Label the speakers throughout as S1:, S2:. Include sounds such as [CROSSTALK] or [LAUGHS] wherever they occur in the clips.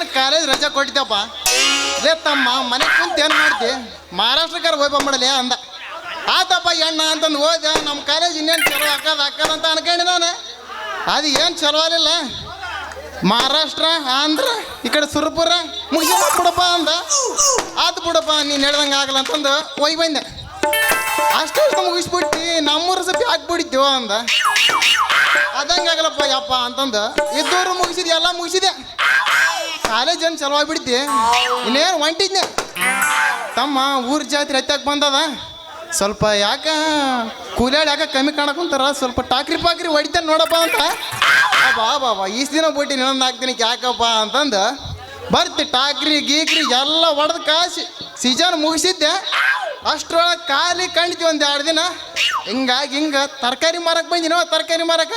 S1: ಏನು ಕಾಲೇಜ್ ರಜೆ ಕೊಟ್ಟಿದ್ದಪ್ಪ. ಲೇ ತಮ್ಮ, ಮನೆ ಕುಂತ ಏನು ಮಾಡ್ತಿ? ಮಹಾರಾಷ್ಟ್ರಕಾರ ಹೋಗಿ ಮಾಡಲಿ ಅಂದ. ಆತಪ್ಪ ಎಣ್ಣ ಅಂತಂದು ಹೋದ ನಮ್ಮ ಕಾಲೇಜ್ ಇನ್ನೇನು ಚಲೋ ಹಾಕದ ಹಾಕದ ಅಂತ ಅನ್ಕೊಂಡೆ ನಾನು. ಅದು ಏನು ಚಲೋ ಮಹಾರಾಷ್ಟ್ರ, ಆಂಧ್ರ, ಈ ಕಡೆ ಸುರಪುರ ಮುಗಿಸಿ ಬಿಡಪ್ಪ ಅಂದ. ಆತು ಬಿಡಪ್ಪ, ನೀನು ಹೇಳ್ದಂಗೆ ಆಗಲ್ಲ ಅಂತಂದು ಹೋಗಿ ಬಂದೆ. ಅಷ್ಟೇ ಮುಗಿಸ್ಬಿಟ್ಟು, ನಮ್ಮೂರು ಸತಿ ಹಾಕ್ಬಿಡಿದ್ಯೋ ಅಂದ. ಅದಂಗಾಗಲ್ಲಪ್ಪ ಯಪ್ಪ ಅಂತಂದು ಇದ್ದವರು ಮುಗಿಸಿದ್ಯಾ ಎಲ್ಲ ಮುಗಿಸಿದೆ. ಕಾಲೇಜ್ ಏನು ಚಲೋ ಆಗ್ಬಿಡ್ತಿ ಇನ್ನೇನು ಹೊಂಟಿದ್ನೆ? ತಮ್ಮ ಊರ ಜಾತ್ರೆ ಹತ್ತಾಕ್ ಬಂದದ. ಸ್ವಲ್ಪ ಯಾಕ ಕೂಲಿಯಾಳು ಯಾಕೆ ಕಮ್ಮಿ ಕಾಣಕೊಂತಾರ? ಸ್ವಲ್ಪ ಟಾಕ್ರಿ ಪಾಕ್ರಿ ಹೊಡಿತಾನೆ ನೋಡಪ್ಪ ಅಂತ. ಬಾ ಬಾ ಈಸ್ ದಿನ ಬಿಟ್ಟು ಇನ್ನೊಂದು ನಾಲ್ಕು ದಿನಕ್ಕೆ ಯಾಕಪ್ಪ ಅಂತಂದು, ಬರ್ತಿ ಟಾಕ್ರಿ, ಗೀಕ್ರಿ ಎಲ್ಲ ಹೊಡೆದು ಕಾಸಿ ಸೀಜನ್ ಮುಗಿಸಿದ್ದೆ. ಅಷ್ಟರೊಳಗೆ ಖಾಲಿ ಕಂಡಿದ್ವಿ ಒಂದು ಎರಡು ದಿನ. ಹಿಂಗಾಗಿ ಹಿಂಗ ತರಕಾರಿ ಮಾರಕ್ ಬಂದಿನೋ ತರಕಾರಿ ಮಾರಕ?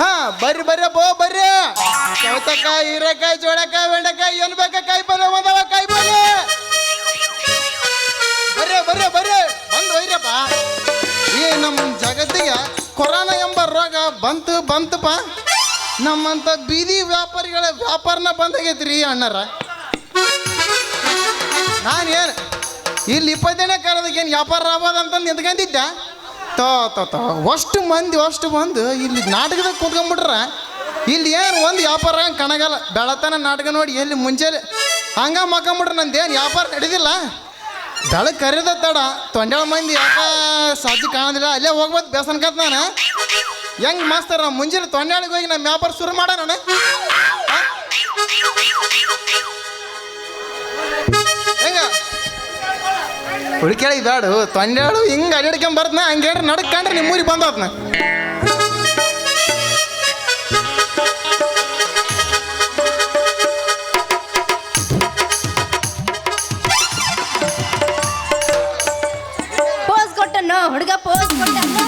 S1: ಹಾ, ಬರ್ರಿ ಬರ್ರಿ, ಬೋ, ಬರ್ರಿ. ಸೌತೆಕಾಯಿ ಹೀರೆಕಾಯಿ, ಜೋಳಕಾಯಿ, ಬೆಂಡೆಕಾಯಿ, ಏನು ಬೇಕ ಕಾಯಿ ಪಲ್ಯ, ಒಂದವ ಕಾಯಿ ಪಲ್ಯ. ಬರ್ರಿ ಬರ್ರಿ ಬರ್ರಿ. ಬಂದು ಒಯ್ರಪ್ಪ. ಈ ನಮ್ಮ ಜಗತ್ತಿಗೆ ಕೊರೋನಾ ಎಂಬ ರೋಗ ಬಂತು ಬಂತಪ್ಪ ನಮ್ಮಂತ ಬೀದಿ ವ್ಯಾಪಾರಿಗಳ ವ್ಯಾಪಾರನ ಬಂದಾಗೈತ್ರಿ ಅಣ್ಣರ. ಏನು, ಇಲ್ಲಿ ಇಪ್ಪತ್ತನೇ ಕಾಲದಾಗ ಏನು ವ್ಯಾಪಾರ ಆಗ್ಬೋದು ಅಂತ ನಿಂತ್ಕೊಂಡಿದ್ದೆ? ತೋ ತೋ ತೋ. ಅಷ್ಟು ಮಂದಿ, ಅಷ್ಟು ಬಂದು ಇಲ್ಲಿ ನಾಟಕದಾಗ ಕುತ್ಕೊಂಡ್ಬಿಟ್ರ ಇಲ್ಲಿ ಏನು ಒಂದು ವ್ಯಾಪಾರ ಕಣಗಲ್ಲ. ಬೆಳತನ ನಾಟಕ ನೋಡಿ ಎಲ್ಲಿ ಮುಂಚೆಲಿ. ಹಂಗ ಮಕ್ಕಂಬಿಟ್ರೆ ಏನು ವ್ಯಾಪಾರ ನಡೆದಿಲ್ಲ. ಬೆಳಗ್ಗೆ ಕರೆದ ತಡ. ತೊಂಡೇಳ ಮಂದಿ ಯಾಕ ಸಾಧ್ಯ ಕಾಣೋದಿಲ್ಲ. ಅಲ್ಲೇ ಹೋಗ್ಬೋದು ಬೇಸನ್ಕತ್ ನಾನು. ಹೆಂಗ್ ಮಾಸ್ತಾರ ಮುಂಜಾನೆ ಹೋಗಿ ನಮ್ಮ ವ್ಯಾಪಾರ ಶುರು ಮಾಡೋಣ ಹೆಂಗ? ಹುಡುಕೇಳಿ ಬ್ಯಾಡು ತೊಂಡಾಳು ಹಿಂಗೆ ಅಡ್ಯಾಡ್ಕೊಂಡ್ ಬರ್ತನ ಹಂಗೆ ಹೇಳ್ರಿ ನಡಕ್ ಕಂಡ್ರೆ ನಿಮ್ಮ ಊರಿಗೆ ಬಂದತ್ನ
S2: ಹುಡುಗ ಪೋಸ್ ಕೊಟ್ಟನು.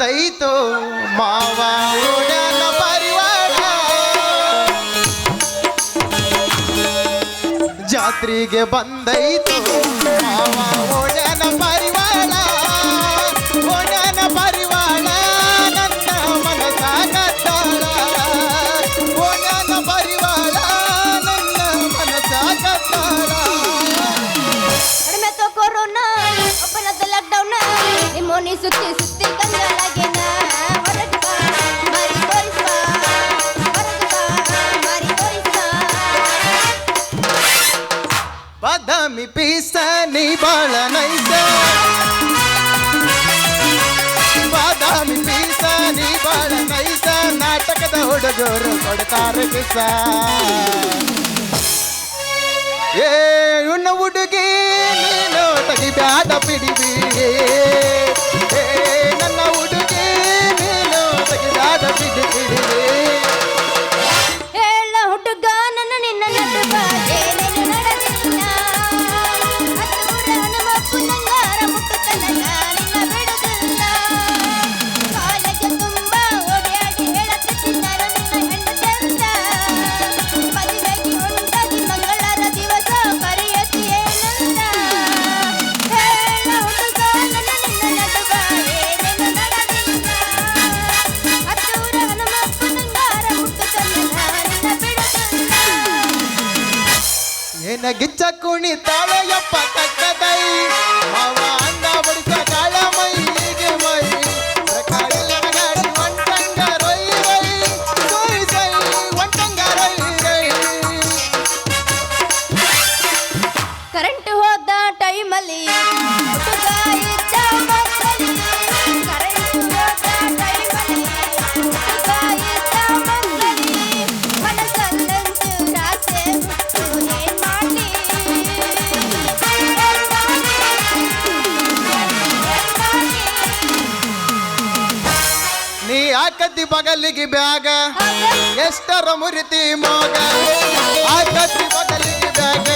S1: ಬಂದೈತು ಮಾವ ಪರಿವಾರ. ಜಾತ್ರೆಗೆ ಬಂದೈತು ಮಾವ ಹುಡುಗರು ಕೊಡ್ತಾರೆ ಕಿಸ ಏ ಉಣ್ಣ ಹುಡುಗಿ, ನೀನು ತೆಗಿಬ್ಯಾಡ ಪಿಡಿಬಿ ಏ, ನನ್ನ ಹುಡುಗಿ, ನೀನು ತೆಗಿಬ್ಯಾಡ ಪಿಡಿ ಪಿಡಿಬಿ
S2: limitado, ellos
S1: pa ಬಗಲಿಗೆ ಬ್ಯಾಗ. ಎಷ್ಟರ ಮುರಿತಿ ಮೋಗ. ಆ ಕತ್ತಿ ಬಗಲಿಗೆ ಬ್ಯಾಗ.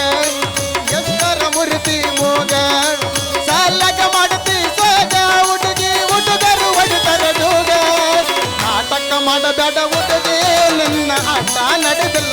S1: ಎಷ್ಟರ ಮುರಿತಿ ಮೋಗ. ಸಾಲಕ ಮಾಡತಿ ಸೋಗ. ಹುಡುಗಿ ಹುಡುಗರು ಹೊಡಿತರ ಜೋಗ ನಾಟಕ ಮಾಡಬೇಡ ಹುಡುಗಿ. ನಿನ್ನ ಆಟ ನಡೆದಿಲ್ಲ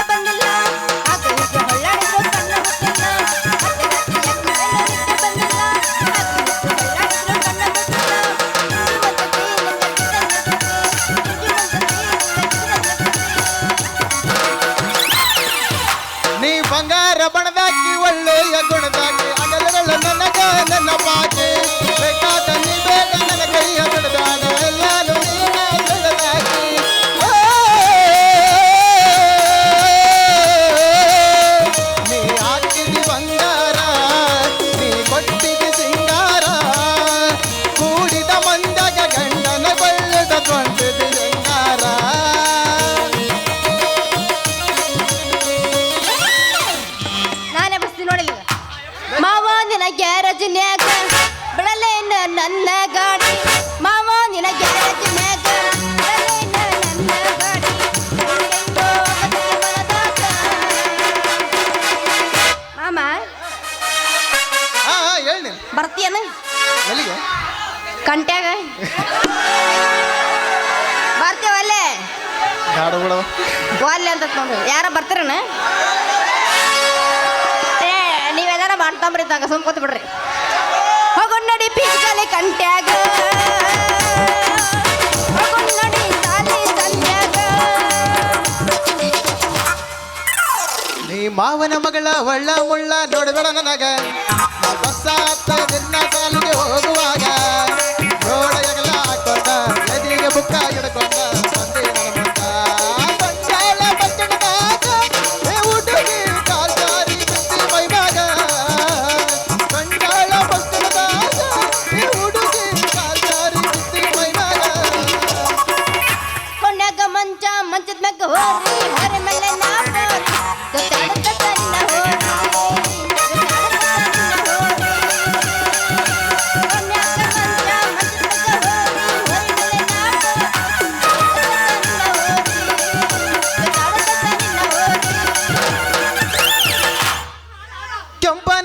S1: ಹೇಳೋಣ
S2: ಬರ್ತೀಯನ? ಕಂಟ್ಯಾಗ? ಬರ್ತೀವ ಅಲ್ಲೇ
S1: ಗಾಡು ಬಿಡವ
S2: ಒಲ್ಲೆ ಅಂತ ನೋಡು. ಯಾರ ಬರ್ತೀರನ? ಏ ಮಾಡ್ತಾಂಬ್ರಿ ತಂಗ ಸುಮ್ ಕೂತ್ ಬಿಡ್ರಿ. ಹೋಗೋಣ ನೋಡಿ ಪೀಸ್ಕಲೆ ಕಂಟ್ಯಾಗ.
S1: ಮಾವನ ಮಗಳ ಒಳ್ಳ ಮುಳ್ಳ ನೋಡಬೇಡ ನನಗ. ಬಸ್ಸಾತ ಸಾಲು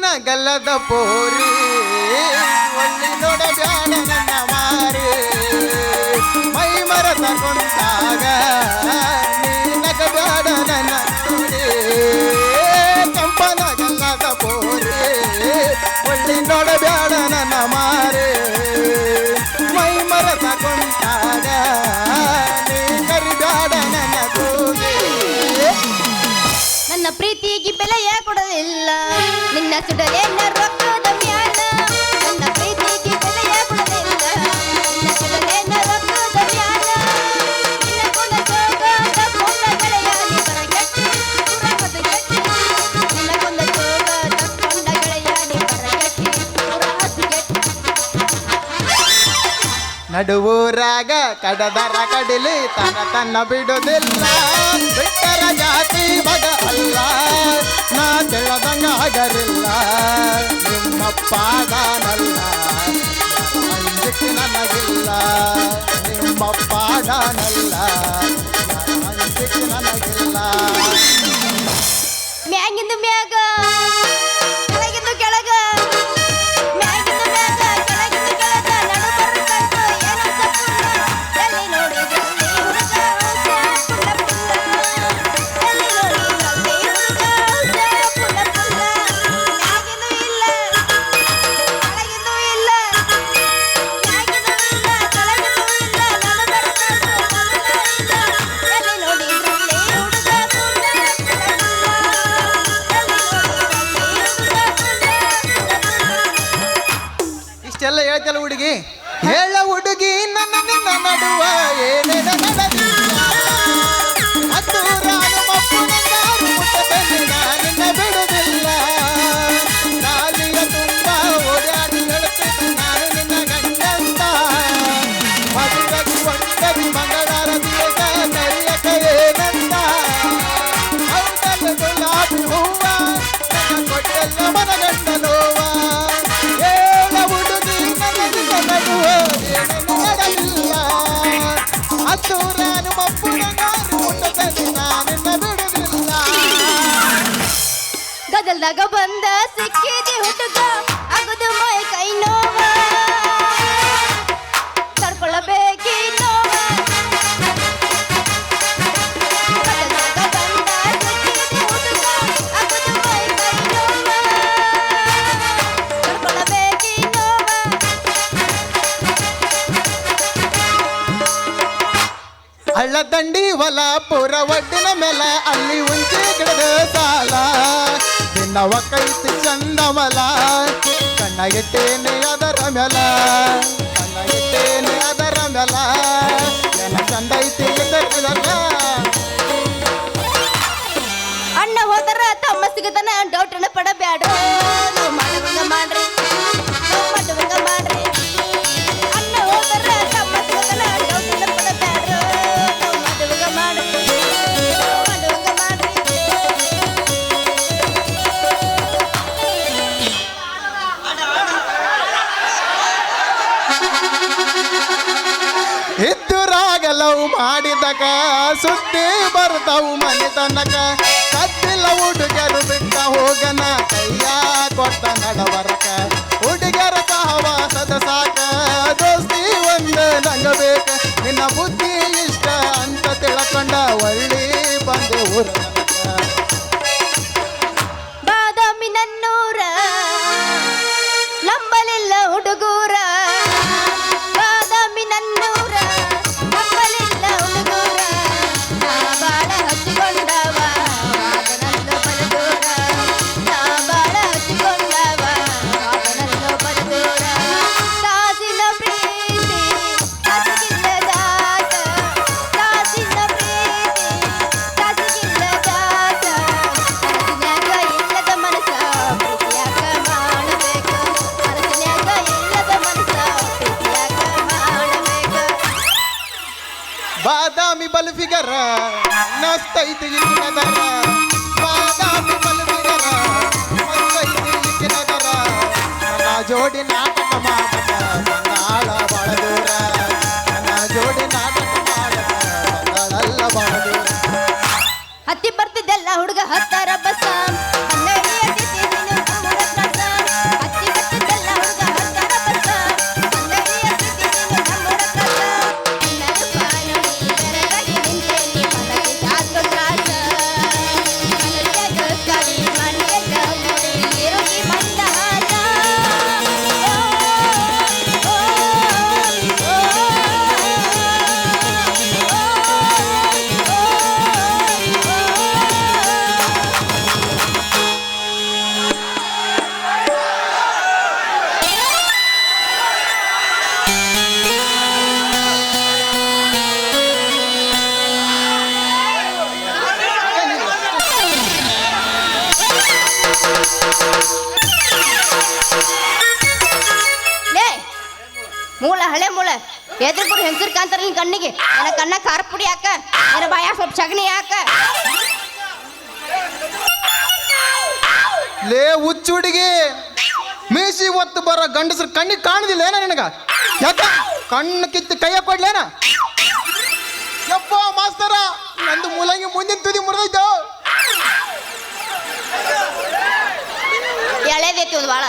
S1: ನನ್ನ ಗಲ್ಲದ ಪೋರಿ, ಒಳ್ಳಿ ನೋಡಬ್ಯಾನ ನನ್ನ ಮಾರಿ. ಮೈ ಮರ ತಗೊಂಡಾಗ ನೀನಕ ಬ್ಯಾಡ ನನ್ನ ನೋಡಿ. ಕೆಂಪನ ಗಲ್ಲದ ಪೋರಿ, ಒಳ್ಳಿ ನೋಡಬ್ಯಾಡ ನನ್ನ ಮಾರೇ.
S2: nacido en eh, el rock.
S1: ನಡುವೂರಾಗ ಕಡದರ ಕಡಿಲಿ ತನ ತನ್ನ ಬಿಡುದಿಲ್ಲ. ಬಿಟ್ಟರ ಜಾತಿ ಮಗ ಅಲ್ಲ. ನಾ ತಿಳದಂಗ ಆಗರಿಲ್ಲ ನಿಮ್ಮಪ್ಪ ದಾನಲ್ಲ. ನನಗಿಲ್ಲ. ನಿಮ್ಮಪ್ಪ ದಾನಲ್ಲ. ಅಂಜಿಕೆ ನನಗಿಲ್ಲ.
S2: ಮ್ಯಾಗಿಂದು ಮ್ಯಾಗ
S1: ನಿನ್ನವ ಕೈತಿ ಚಂದಮಲ ಕಣ್ಣಗಿಟ್ಟೇನೆ ಅದರ ಮೇಲ ಸುದ್ದಿ ಬರ್ತಾವು ಮನೆ ತನಕ. ಕತ್ತಿಲ್ಲ ಹುಡುಗರು ಬಿಟ್ಟ ಹೋಗನ, ಕೈಯ ಕೊಟ್ಟ ನಡವರಕ. ಹುಡುಗರ ಸಹವಾಸದ ಸಾಕ, ದೋಸ್ತಿ ಒಂದು ನಂಗ ನಿನ್ನ ಬುದ್ಧಿ ಇಷ್ಟ ಅಂತ ತಿಳ್ಕೊಂಡ, ಒಳ್ಳಿ ಬಂದು ಊರ
S2: ಬಾದಾಮಿ
S1: ಬಲ್ ಫಿಗರ ನಸ್ತೈತಿ ಇಕ್ಕಿನದರ ಬಾದಾಮಿ ಬಲ್ ಫಿಗರ ನಸ್ತೈತಿ ಇಕ್ಕಿನದರ ನನ್ನ ಜೋಡಿ ನಾಟಕ
S2: ಮೂಲ ಹಳೆ ಮೂಲ. ಎದ್ರ ಕೂಡ ಹೆಂಗಸರ್ ಕಾಂತಾರ ನಿನ್ ಕಣ್ಣಿಗೆ. ನನ್ನ ಕಣ್ಣ ಖಾರ ಪುಡಿ ಹಾಕ. ನನ್ನ ಬಾಯ ಸ್ವಲ್ಪ ಸಗಣಿ ಹಾಕ.
S1: ಲೇ ಹುಚ್ಚು ಹುಡುಗಿ. ಮೀಸಿ ಒತ್ತು ಬರೋ ಗಂಡಸ್ರ ಕಣ್ಣಿಗೆ ಕಾಣದಿಲ್ಲ ಏನ ನಿನಗ? ಯಾಕ? ಕಣ್ಣು ಕಿತ್ತು ಕೈಯ ಕೊಡ್ಲೇನ ಯಪ್ಪ ಮಾಸ್ತರ. ನಂದು ಮೂಲಂಗಿ ಮುಂದಿನ ತುದಿ ಮುರಿದೈತು
S2: ಎಳೆದೈತಿ ಒಂದು ಭಾಳ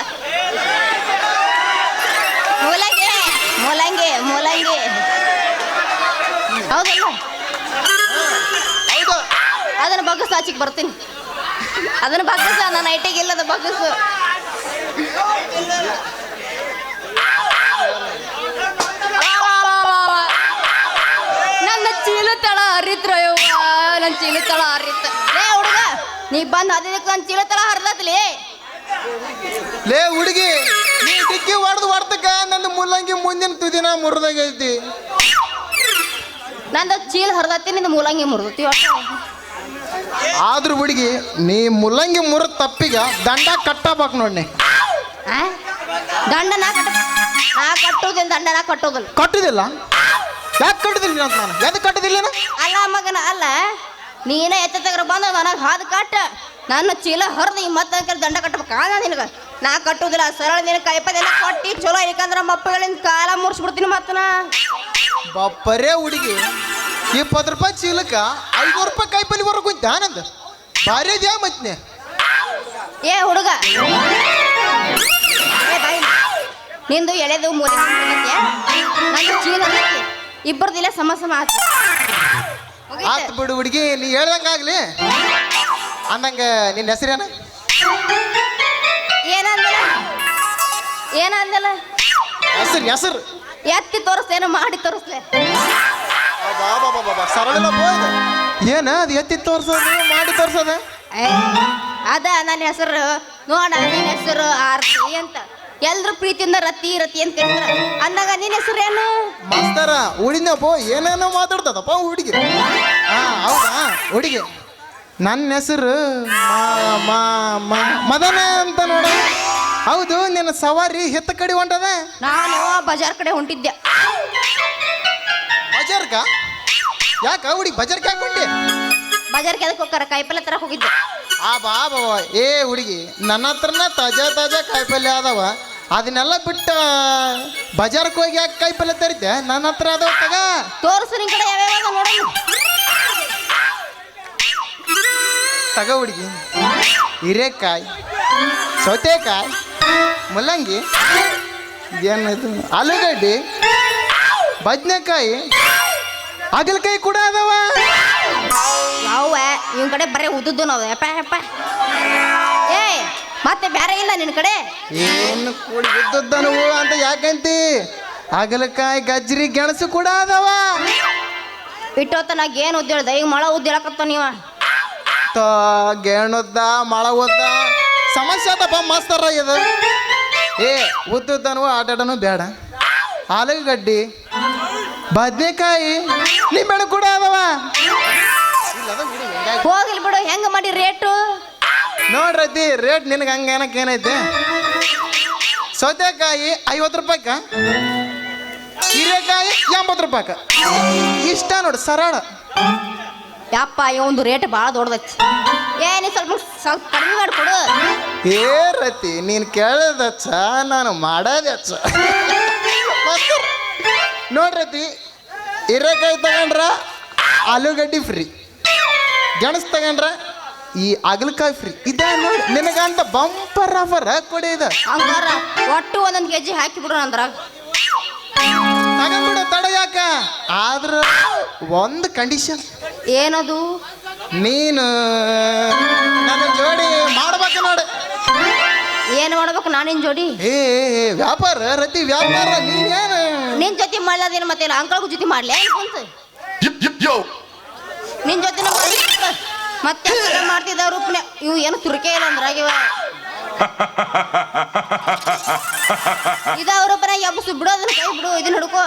S2: ಮೂಲಂಗಿ ಮೂಲಂಗಿ ಹೌದಲ್ಲ?
S1: ಹೌದು
S2: ಅದನ್ನ ಬಗ್ಗಸ್ ಆಚಿಗೆ ಬರ್ತೀನಿ. ಅದನ್ನ ಬಗ್ಗಸ ನನ್ನ ಐಟಿಗೆ ಇಲ್ಲದ ಬಗ್ಗಸು ನನ್ನ ಚೀಲ ತಳ ಹರಿತ್ರ ಯವ್ವ ನನ್ನ ಚೀಲ ತಳ ಹರಿತ. ಲೇ ಹುಡುಗ, ನೀ ಬಂದು ಹದಿನಕ್ಕೆ ನನ್ನ ಚೀಲ ತಳ ಹರಿದತ್ಲಿ?
S1: ಲೇ ಹುಡುಗಿ, ನೀ ಡಿಕ್ಕಿ ಹೊಡೆದು ಹೊಡ್ತಕ್ಕ ಮುಂದಿನ ತುದಿನ ಮುರಿದಾಗೈತಿ.
S2: ನಂದು ಚೀಲ ಹರಿದತ್ತಿ ನಿಂದು ಮೂಲಂಗಿ ಮುರಿದತಿ
S1: ಆದ್ರೂ ಹುಡುಗಿ ನೀ ಮುಲ್ಲಂಗಿ ಮುರಿದ ತಪ್ಪಿಗ ದಂಡ ಕಟ್ಟಬೇಕು ನೋಡಿ?
S2: ದಂಡ ನಾ ಕಟ್ಟ ನಾ ಕಟ್ಟುದಿಲ್ಲ ದಂಡ ನಾ ಕಟ್ಟೋದಿಲ್ಲ.
S1: ಕಟ್ಟುದಿಲ್ಲ? ಯಾಕೆ ಕಟ್ಟುದಿಲ್ಲ ಅಂತ ನಾನು? ಯಾಕೆ ಕಟ್ಟುದಿಲ್ಲ?
S2: ಅಲ್ಲ ಮಗನ ಅಲ್ಲ. ನೀನೇ ಎತ್ತ ತಗ್ರ ಬಂದ ನನಗೆ ಹಾದು ಕಟ್ಟ. ನನ್ನ ಚೀಲ ಹರಿದು ಮತ್ತೆ ದಂಡ ಕಟ್ಟಬೇಕಾ ನಿನಗೆ. ನಾ ಕಟ್ಟುದಿಲ್ಲ ಸರಳ ನಿನ್ನ ಕೈಪದೆಲ್ಲ ಕೊಟ್ಟಿ ಚಲೋ ಯಾಕಂದ್ರೆ ಮಪ್ಪಗಳಿಂದ ಕಾಲ ಮುರ್ಸ್ಬಿಡ್ತೀನಿ ನಾ.
S1: ಬಪ್ಪರೇ ಹುಡುಗಿ ಇಪ್ಪತ್ತು ರೂಪಾಯಿ ಚೀಲಕ್ಕ ಐನೂರು ರೂಪಾಯಿ ಕಾಯಿಪಲ್ಲಿ ಬರೋ ಕುಂತ ಆನಂದ. ಭಾರಿ ಅದ್ಯಾ ಮತ್ನೆ?
S2: ಏ ಹುಡುಗ. ಏ ಬಾಯಿ ನಿಂದು ಎಳೆದು ಮೂಲೆ ನಂದು ಚೀಲ. ಇಬ್ಬರದಿಲ್ಲ ಸಮ ಸಮ ಆತು ಮುಗೀತು.
S1: ಆತ್ ಬಿಡು ಹುಡುಗಿ ನೀ ಹೇಳ್ದಂಗಾಗ್ಲಿ. ಅಂದಂಗ ನಿನ್ನ ಹೆಸರೇನ?
S2: ಏನಂದಲ್ಲ?
S1: ಹೆಸರು ಹೆಸರು.
S2: ಎತ್ತಿ ತೋರಿಸ್ತೇನು ಮಾಡಿ ತೋರಿಸ್ಲೆ.
S1: ಸರಳ ಏನ ಅದು ಎತ್ತಿ ತೋರ್ಸೋದು ಮಾಡಿ ತೋರ್ಸೋದ?
S2: ಅದ ನನ್ನ ಹೆಸರು. ನೋಡ ನಿನ್ನ ಹೆಸರು ಆರ್ತಿ ಅಂತ. ಎಲ್ರು ಪ್ರೀತಿಯಿಂದ ರತಿ ರತಿ ಅಂತ ಕರೀತಾರ ಅಂದಾಗ ನಿನ್ನ ಹೆಸರು ಏನು?
S1: ಮಾಸ್ತರ ಉಳಿನಪ್ಪ ಏನೇನೋ ಮಾತಾಡ್ತದಪ್ಪ ಹುಡುಗಿ. ಹಾ ಹೌದಾ? ಹುಡುಗಿ. ನನ್ನ ಹೆಸರು ಮದನ ಹೌದು ನಿನ್ನ ಸವಾರಿ ಹೆತ್ತ ಕಡೆ ಹೊಂಟದ?
S2: ನಾನು ಬಜಾರ್ ಕಡೆ ಹೊಂಟಿದ್ದೆ.
S1: ಬಜಾರ್ಗ? ಯಾಕ ಹುಡಿ ಬಜಾರ್ ಕಾಕೊಂಡೆ ಬಜಾರ್
S2: ಬಜಾರ್ಗೆ ಅದಕ್ಕೆ ಹೋಗ್ತಾರ ಕಾಯಿಪಲ್ಲೆ ತರ ಹೋಗಿದ್ದೆ.
S1: ಆ ಬಾ ಬಾ ಏ ಹುಡುಗಿ ನನ್ನ ಹತ್ರನ ತಾಜಾ ತಾಜಾ ಕಾಯಿಪಲ್ಯ ಅದಾವ ಅದನ್ನೆಲ್ಲ ಬಿಟ್ಟು ಬಜಾರ್ಗೆ ಹೋಗಿ ಯಾಕೆ ಕಾಯಿಪಲ್ಯ ತರಿದ್ದೆ? ನನ್ನ ಹತ್ರ ಅದಾವ ತಗ.
S2: ತೋರಿಸು ನಿನ್ ಕಡೆ ಯಾವ್ಯಾವ ನೋಡೋಣ
S1: ತಗ ಹುಡುಗಿ. ಹಿರೇಕಾಯಿ ಸೌತೆಕಾಯಿ ಮುಲ್ಲಂಗಿ ಏನದು ಆಲೂಗಡ್ಡಿ ಬದನೆಕಾಯಿ ಹಾಗಲಕಾಯಿ ಕೂಡ ಅದಾವ.
S2: ಯಾವ ಇವನ್ ಕಡೆ ಬರೀ ಉದ್ದುದ್ದು ನಾವು. ಯಪ್ಪ ಯಪ್ಪ. ಏ ಮತ್ತೆ ಬೇರೆ ಇಲ್ಲ ನಿನ್ನ ಕಡೆ?
S1: ಏನು ಕೂಡಿ ಬಿದ್ದದ್ದನವು ಅಂತ ಯಾಕಂತಿ? ಹಾಗಲಕಾಯಿ ಗಜ್ಜರಿ ಗೆಣಸು ಕೂಡ ಅದಾವ.
S2: ಇಟ್ಟೋತ ನಾಗ ಏನು ಉದ್ದೇಳ್ದ? ಈಗ ಮಳ ಉದ್ದ ಹೇಳಕತ್ತ ನೀವ?
S1: ತ ಗೇಣುದ್ದ ಮಳ ಉದ್ದ. ಸಮಸ್ಯೆ ಅದಪ್ಪ ಮಸ್ತರ ಇದು. ಏ ಉದ್ದುದ್ದನೂ ಆಟಾಡನು ಬೇಡ. ಆಲೂಗಡ್ಡಿ ಬದ್ನೆಕಾಯಿ ನಿಂಬೆಣ್ಣು ಕೂಡ ಅದವ.
S2: ಹೋಗ್ಲಿ ಬಿಡು ಹೆಂಗ ಮಾಡಿ ರೇಟು?
S1: ನೋಡ್ರತಿ ರೇಟ್ ನಿನಗೆ ಹಂಗೆ ಏನಕ್ಕೆ ಏನೈತೆ? ಸೌತೆಕಾಯಿ ಐವತ್ತು ರೂಪಾಯಿಕ? ಹೀರೆಕಾಯಿ ಎಂಬತ್ತು ರೂಪಾಯಿಕ? ಇಷ್ಟ ನೋಡಿ ಸರಳ.
S2: ಯಪ್ಪ ಒಂದು ರೇಟ್ ಭಾಳ ದೊಡ್ಡದೈತಿ. ಏ ನೀ ಸ್ವಲ್ಪ ಸ್ವಲ್ಪ ಕಡಿಮೆ ಮಾಡಿಕೊಡು.
S1: ಏ ರತಿ ನೀನು ಕೇಳದಚ್ಚ ನಾನು ಮಾಡೋದಚ್ಚ ನೋಡ್ರತಿ ಹಿರೇಕಾಯಿ ತಗೊಂಡ್ರ ಆಲೂಗಡ್ಡಿ ಫ್ರೀ ಗೆಣಸು ತಗೊಂಡ್ರ ಈ ಅಗಲಕಾಯಿ ಫ್ರೀ ಇದ ನೋಡಿ ನಿನಗಂತ ಬಂಪರ್ ಆಫರ್ ಕೊಡಿ ಇದು
S2: ಹಂಗಾರ ಒಟ್ಟು ಒಂದೊಂದು ಕೆ ಜಿ ಹಾಕಿ ಬಿಡೋಣ ಅಂದ್ರಾಗ
S1: ತಗೊಂಡ್ಬಿಡು ತಡ ಯಾಕ? ಆದ್ರ ಒಂದು ಕಂಡೀಷನ್
S2: ಏನದು?
S1: ನೀನು ನನ್ನ ಜೋಡಿ ಮಾಡ್ಬೇಕು ನೋಡು.
S2: ಏನು ಮಾಡ್ಬೇಕು? ನಾನಿನ್ ಜೋಡಿ?
S1: ಏ ಏ, ವ್ಯಾಪಾರ ರತಿ ವ್ಯಾಪಾರ ನೀನೇನು?
S2: ನಿನ್ ಜೊತೆ ಮಾಡ್ಲಾದೇನು ಮತ್ತೆ ಅಂಕಲ್ಗೂ ಜೊತೆ ಮಾಡ್ಲಿ ಏನ್ ಕುಂತು? ನಿನ್ ಜೊತೆ ಮತ್ತೆ ಯಾಕಂದ್ರೆ ಮಾಡ್ತಿದ್ದ ರೂಪನೆ. ಇವು ಏನು ತುರ್ಕೆ ಇಲ್ಲ ಅಂದ್ರಾಗ ಇವ [LAUGHS] ಇದಾವ ರೂಪನ ಎಬ್ಬಸು. ಬಿಡು ಅದನ್ನ ಕೈ ಬಿಡು ಇದನ್ನ ಹಿಡ್ಕೋ.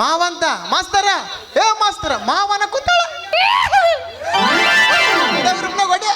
S1: ಮಾವಂತ ಮಾಸ್ತರ. ಏ ಮಾಸ್ತರ ಮಾವನ [LAUGHS] కొట్టి.